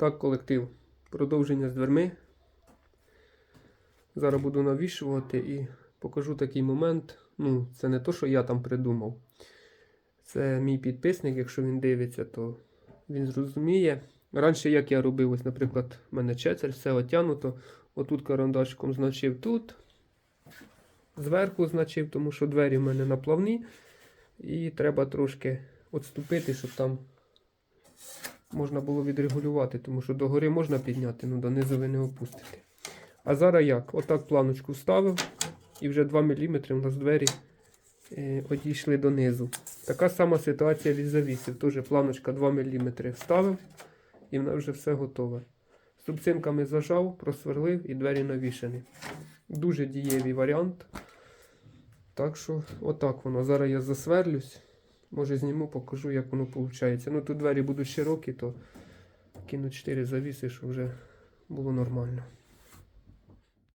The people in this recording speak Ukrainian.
Так, колектив. Продовження з дверми. Зараз буду навішувати і покажу такий момент. Ну, це не то, що я там придумав. Це мій підписник, якщо він дивиться, то він зрозуміє. Раніше, як я робив, ось, наприклад, в мене четверть, все отягнуто. Отут карандашиком значив тут. Зверху значив, тому що двері в мене наплавні. І треба трошки відступити, щоб там можна було відрегулювати, тому що догори можна підняти, ну донизу ви не опустите. А зараз як? Отак планочку вставив, і вже 2 мм у нас двері е, одійшли донизу. Така сама ситуація від завісів. Теж планочка 2 мм вставив, і в нас вже все готове. Субцинками зажав, просверлив і двері навішані. Дуже дієвий варіант. Так що, отак воно. Зараз я засверлюсь. Може зніму, покажу, як воно виходить. Ну тут двері будуть широкі, то кину 4 завіси, щоб вже було нормально.